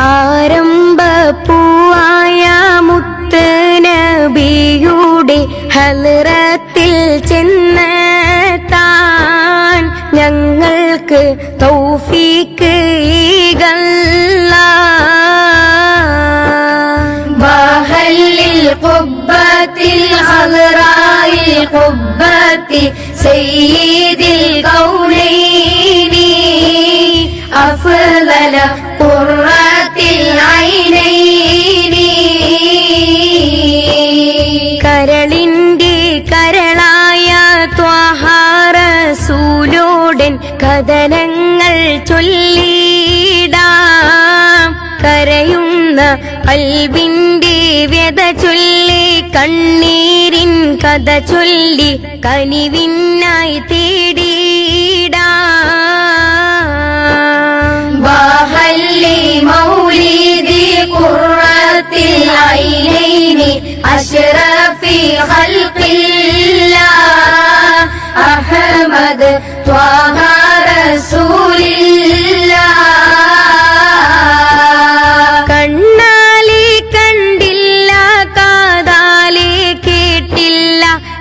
ആരംഭപ്പൂവായ മുത്ത് നബിയുടെ ഹലറത്തിൽ ചെന്ന് താൻ ഞങ്ങൾക്ക് തൗഫീക്ക് ഈകല്ല. കൗലൈനി അഫ്ലല വചനങ്ങൾ ചൊല്ലിടാം. കരയുന്ന കൽവിന്റെ വ്യത ചൊല്ലി കണ്ണീരിൻ കഥ ചൊല്ലി കനിവിന്നായി തേടിടാം. ബാഹല്ലി മൗലീദി ഖുർറത്തിൽ ഐലൈനി അഷ്റഫി ഖൽഖില്ലാ.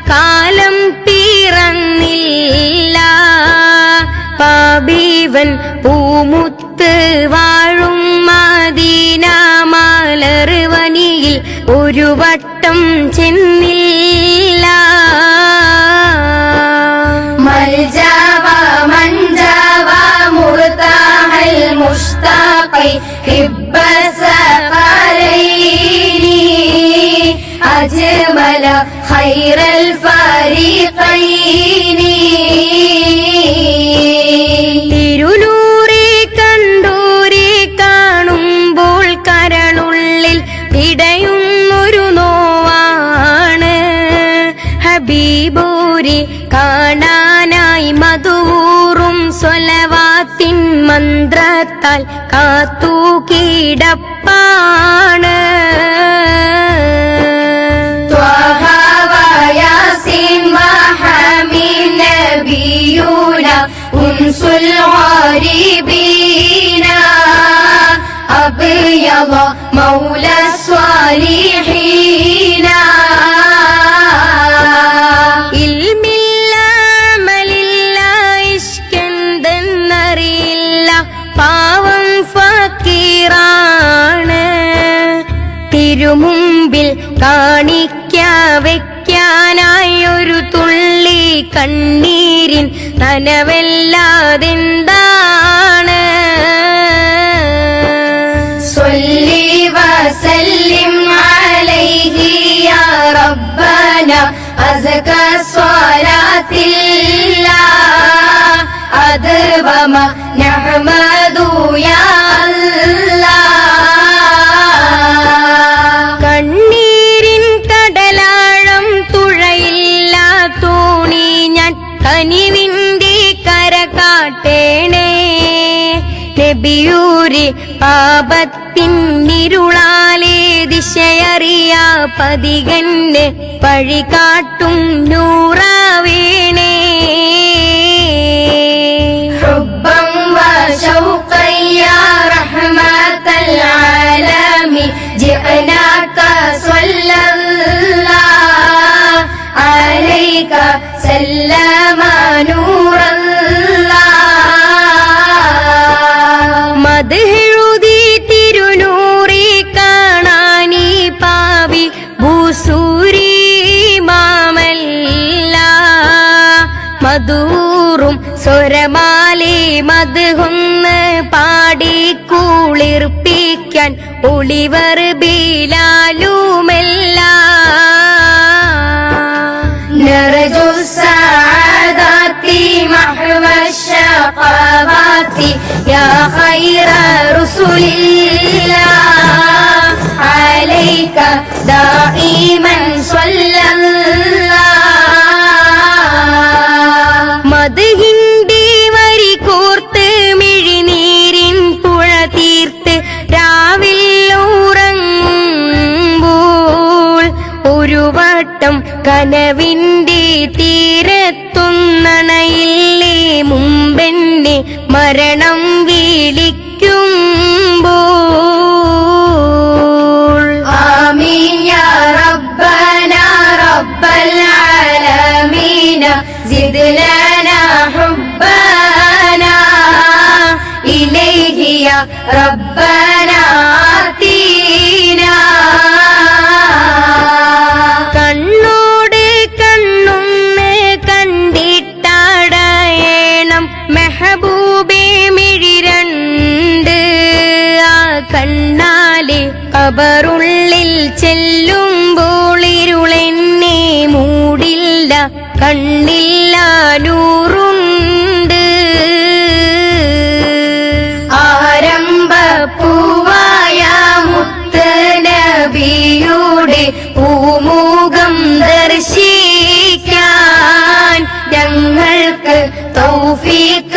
കാലം പിറന്നില്ല. പാപീവൻ പൂമുത്ത് വാഴും മദീന ഒരു വട്ടം ചെന്നില്ല. അജമല منجاوى مرتاح المشتاق حب الثقلين أجمل خير الفريقين തിരുനൂറെ കണ്ടൂരെ കാണുമ്പോൾ കരളുള്ളിൽ പിടയുന്നൊരു നോവാണ് ഹബീബൂരി കാണാനായി മധുവൂറും സ്വലവാത്തിൻ മന്ത്രത്താൽ കാത്തു കിടപ്പാണ് الغريبين أبيض مولى الصالحين ഇൽമില്ല അമലില്ല ഇഷ്കെന്തെന്നറിയില്ല പാവം ഫക്കീറാണ് തിരുമുമ്പിൽ കാണിക്ക വെക്കാനായി ഒരു തുള്ളി കണ്ണീരിൻ നനവല്ലാതെന്താണ് സൊല്ലി വസല്ലിം അലൈഹി യാ റബ്ബന അസ്ക നബിയൂരെ പാപത്തിൻ ദിശയറിയ ദിശയറിയാ പതികന് പഴികാട്ടും നൂറാവേണേ. ഹുബ്ബം അലൈക സല്ല സ്വരമാലി മധുഹൊന്ന് പാടി കുളിർപ്പിക്കാൻ ഒളിവർ ബീലാലുമെല്ലാം نرجو السعادات محو الشقوات يا خير رسل الله عليك دائما കനവിന്റെ തീരത്തുന്നണയില്ലേ മുമ്പെന്നെ മരണം വീളിക്കും ആമീൻ റബ്ബന കണ്ണാലെ കബറുള്ളിൽ ചെല്ലുമ്പോളിരുളെന്നെ മൂടില്ല കണ്ണില്ല നൂറുണ്ട്. ആരംഭ പൂവായ മുത്ത് നബിയുടെ പൂമുഖം ദർശിക്കാൻ ഞങ്ങൾക്ക് തൗഫീക്ക്